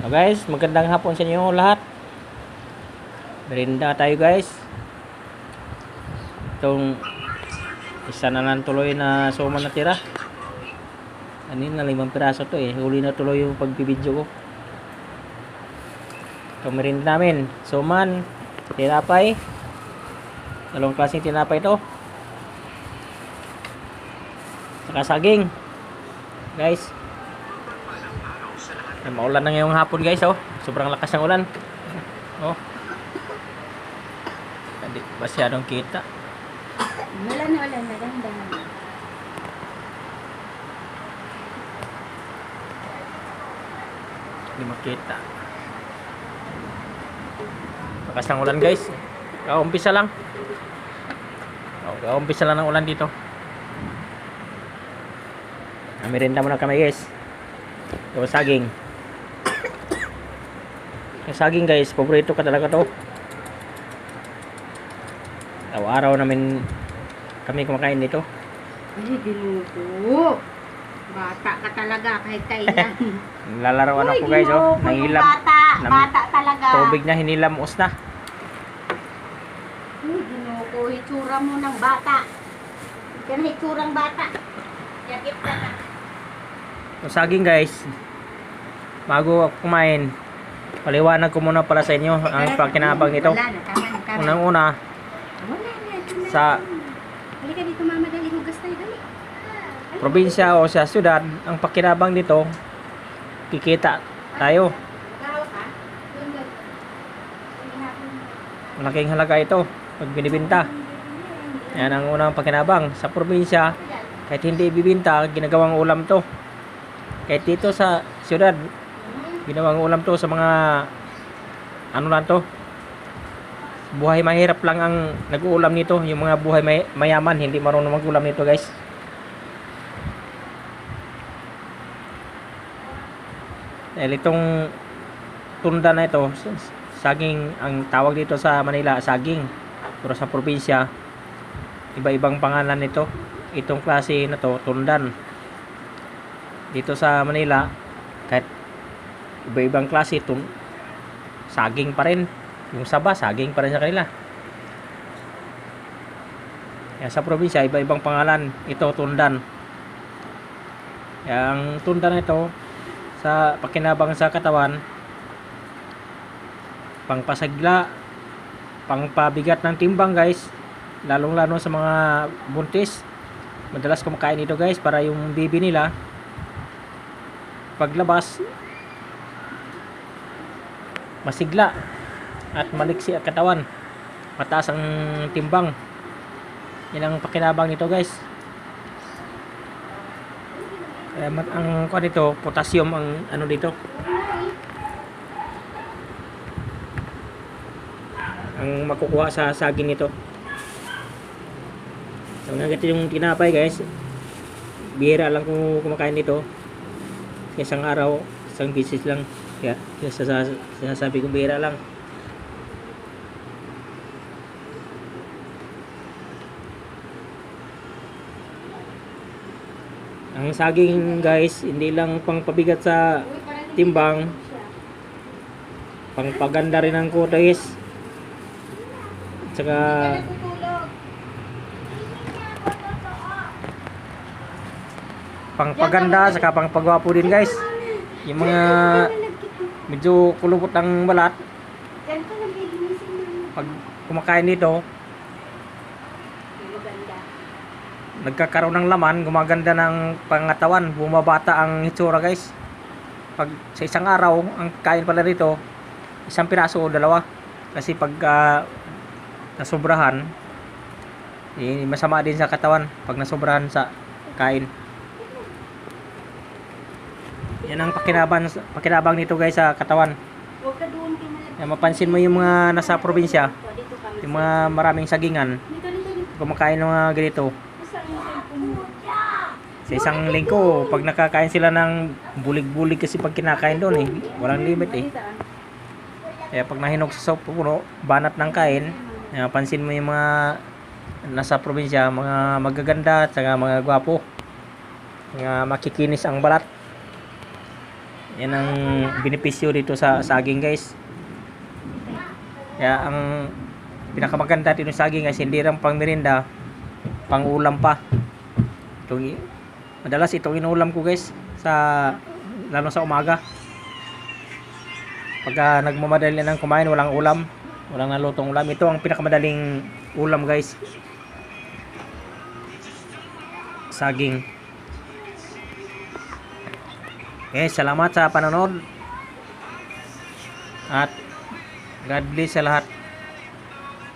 So guys, magandang hapon sa inyo lahat. Merinda tayo guys. Itong isa na lang tuloy na suma na tira. Kanina limang piraso to eh. Huli na tuloy yung pagbibidyo ko. Itong merinda namin. Suman, tinapay. Dalawang klaseng tinapay ito. Saka saging. Guys. Ay, maulan na ngayong hapon guys oh. Sobrang lakas ng ulan. Oh. Hindi masyadong kita. Wala na, wala na. Dahan-dahan. Hindi makita. Lakas ng ulan guys. Kaumpisa lang. Oh, kaumpisa lang ng ulan dito. Amirinda muna kami guys. Yung saging. Yung saging guys, paborito ka talaga to. Araw-araw namin kami kumakain dito. Ay, ginuto. Bata ka talaga kahit kailan. Lalaroan Uy, ako guys oh. Nangilam. Bata, Nam- bata talaga. Tubig na hinilamos na. Uy, ginuto. Hitsura mo ng bata. Yan hitsurang bata. Yakip ka na. Yung saging guys, bago ako kumain, paliwanag ko muna pala sa inyo ang pagkinabang nito. Unang-una, sa probinsya o sa syudad, ang pakinabang nito, kikita tayo. Malaking halaga ito pag binibinta. Yan ang unang pakinabang. Sa probinsya, kahit hindi ibibinta, ginagawang ulam to. Kahit dito sa syudad, ginawang ulam to sa mga ano lang to? Buhay mahirap lang ang nag-uulam nito. Yung mga buhay may, mayaman hindi marunong mag-ulam nito guys. Dahil itong tunda na ito saging ang tawag dito sa Manila saging. Pero sa probinsya iba-ibang pangalan nito. Itong klase na to tundan. Dito sa Manila kahit iba-ibang klase tun saging pa rin. Yung saba saging pa rin sa kanila. Kaya sa probinsya iba-ibang pangalan. Ito tundan. Ang tundan ito sa pakinabang sa katawan pangpasagla pangpabigat ng timbang guys. Lalong lalo sa mga buntis. Madalas kumakain ito guys para yung baby nila paglabas masigla at maliksi ang katawan. Mataas ang timbang. Yan ang pakinabang nito guys. Kaya ang kuha nito potassium ang ano dito. Ang makukuha sa saging nito. So nga ganito yung tinapay guys. Bihira lang kung kumakain nito. Isang araw isang bisis lang. Kaya sasa- sinasabi kong bihira lang. Ang saging guys hindi lang pang pabigat sa timbang. Pangpaganda rin ng kutis. At saka Natutulog. pangpaganda saka pangpagwapo din guys yung mga medyo kulubot ang balat. Pag kumakain Maganda. nagkakaroon ng laman gumaganda ng pangatawan bumabata ang hitsura guys. Pag sa isang araw ang kain pala dito isang piraso o dalawa. Kasi pag ah, nasobrahan eh, masama din sa katawan pag nasobrahan sa kain yan ang pakinabang pakinabang nito guys sa katawan. Yan, mapansin mo yung mga nasa probinsya yung mga maraming sagingan kumakain ng mga ganito? Sa isang linggo, pag nakakain sila ng bulig-bulig kasi pag kinakain doon eh, walang limit eh. Kaya pag nahinog sa puno, banat ng kain, eh, pansin mo yung mga nasa probinsya, mga magaganda at mga gwapo. Mga makikinis ang balat. Yan ang benepisyo dito sa saging guys. Kaya ang pinakamaganda dito sa saging guys, hindi lang pang merinda, pang ulam pa. Itong, madalas itong inulam ko guys sa lalo sa umaga. Pagka nagmamadali ng kumain, walang ulam, walang nalutong ulam. Ito ang pinakamadaling ulam guys. Saging. Okay, salamat sa panonood. At God bless sa lahat.